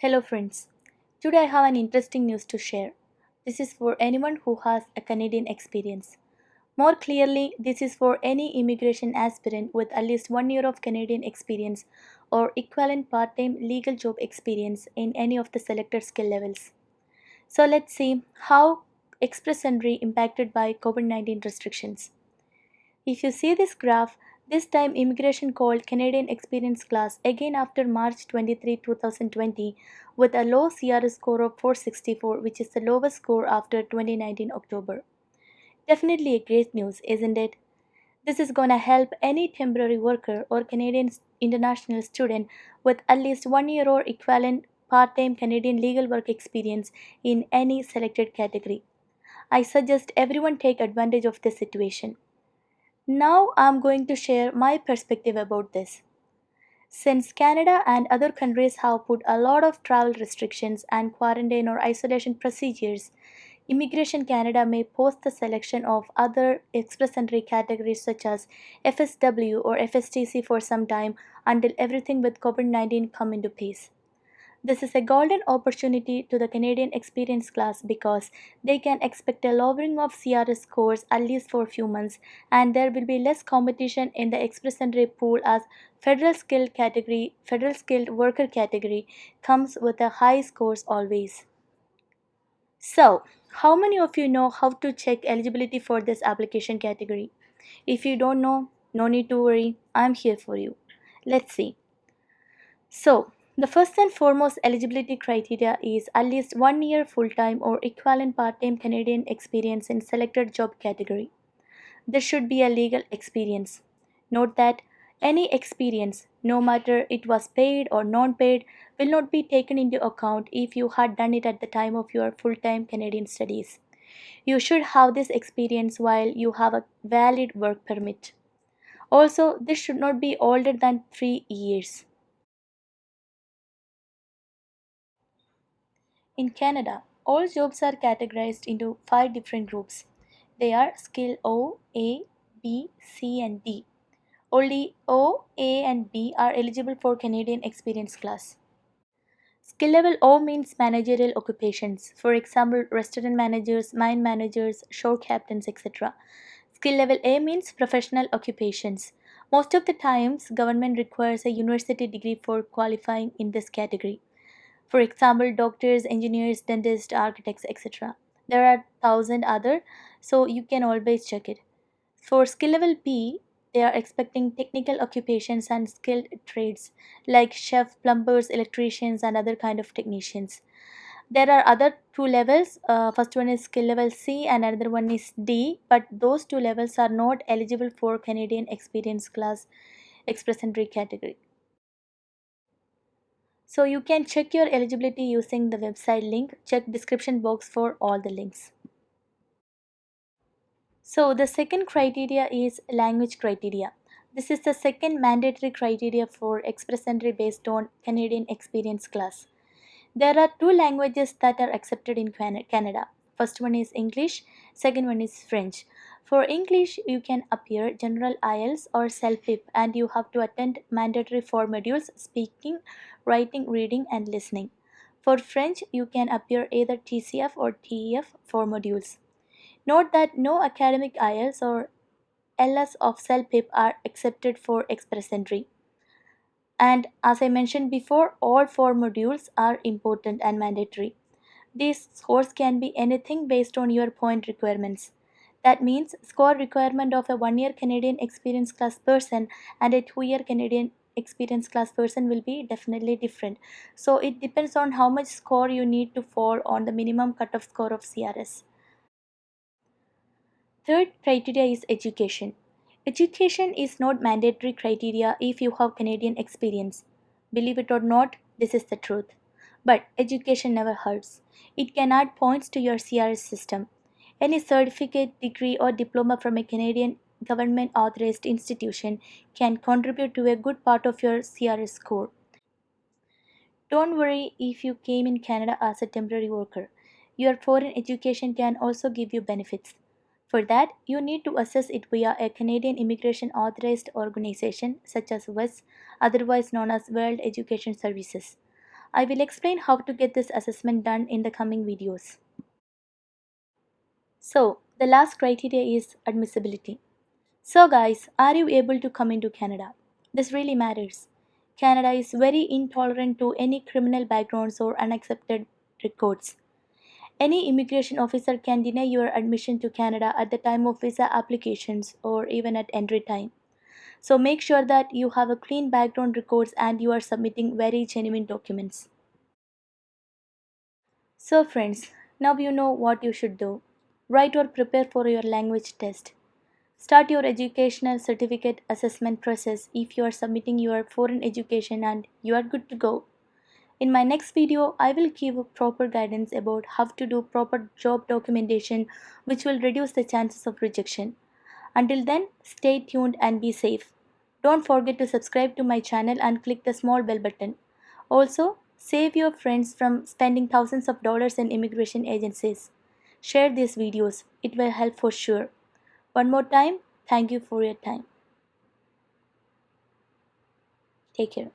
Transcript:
Hello, friends. Today I have an interesting news to share. This is for anyone who has a Canadian experience. More clearly, this is for any immigration aspirant with at least one year of Canadian experience or equivalent part time legal job experience in any of the selected skill levels. So, let's see how Express Entry impacted by COVID 19 restrictions. If you see this graph, this time immigration called Canadian Experience class again after March 23, 2020 with a low CRS score of 464 which is the lowest score after 2019 October. Definitely a great news, isn't it? This is going to help any temporary worker or Canadian international student with at least one year or equivalent part time Canadian legal work experience in any selected category. I suggest everyone take advantage of this situation. Now I'm going to share my perspective about this. Since Canada and other countries have put a lot of travel restrictions and quarantine or isolation procedures, Immigration Canada may post the selection of other express entry categories such as FSW or FSTC for some time until everything with COVID-19 come into place. This is a golden opportunity to the Canadian experience class because they can expect a lowering of CRS scores at least for a few months and there will be less competition in the express entry pool as federal skilled category federal skilled worker category comes with a high scores always. So, how many of you know how to check eligibility for this application category? If you don't know, no need to worry, I'm here for you. Let's see. So, the first and foremost eligibility criteria is at least one year full time or equivalent part time Canadian experience in selected job category. This should be a legal experience. Note that any experience, no matter it was paid or non paid, will not be taken into account if you had done it at the time of your full time Canadian studies. You should have this experience while you have a valid work permit. Also, this should not be older than three years. In Canada, all jobs are categorized into five different groups. They are Skill O, A, B, C, and D. Only O, A, and B are eligible for Canadian Experience class. Skill level O means managerial occupations, for example, restaurant managers, mine managers, shore captains, etc. Skill level A means professional occupations. Most of the times, government requires a university degree for qualifying in this category. For example, doctors, engineers, dentists, architects, etc. There are thousand other, so you can always check it. For skill level B, they are expecting technical occupations and skilled trades like chef, plumbers, electricians, and other kind of technicians. There are other two levels. Uh, first one is skill level C, and another one is D. But those two levels are not eligible for Canadian Experience Class Express Entry category. So you can check your eligibility using the website link. Check description box for all the links. So the second criteria is language criteria. This is the second mandatory criteria for express entry based on Canadian experience class. There are two languages that are accepted in Canada. First one is English, second one is French. For English, you can appear general IELTS or CELPIP and you have to attend mandatory four modules speaking, writing, reading and listening. For French, you can appear either TCF or TEF four modules. Note that no academic IELTS or LS of CELPIP are accepted for express entry. And as I mentioned before, all four modules are important and mandatory. These scores can be anything based on your point requirements. That means score requirement of a one year Canadian experience class person and a two year Canadian experience class person will be definitely different. So it depends on how much score you need to fall on the minimum cutoff score of CRS. Third criteria is education. Education is not mandatory criteria if you have Canadian experience. Believe it or not, this is the truth. But education never hurts. It can add points to your CRS system. Any certificate, degree, or diploma from a Canadian government authorized institution can contribute to a good part of your CRS score. Don't worry if you came in Canada as a temporary worker. Your foreign education can also give you benefits. For that, you need to assess it via a Canadian immigration authorized organization such as WES, otherwise known as World Education Services. I will explain how to get this assessment done in the coming videos. So, the last criteria is admissibility. So, guys, are you able to come into Canada? This really matters. Canada is very intolerant to any criminal backgrounds or unaccepted records. Any immigration officer can deny your admission to Canada at the time of visa applications or even at entry time. So make sure that you have a clean background records and you are submitting very genuine documents. So friends, now you know what you should do. Write or prepare for your language test. Start your educational certificate assessment process if you are submitting your foreign education and you are good to go. In my next video, I will give proper guidance about how to do proper job documentation which will reduce the chances of rejection. Until then, stay tuned and be safe. Don't forget to subscribe to my channel and click the small bell button. Also, save your friends from spending thousands of dollars in immigration agencies. Share these videos, it will help for sure. One more time, thank you for your time. Take care.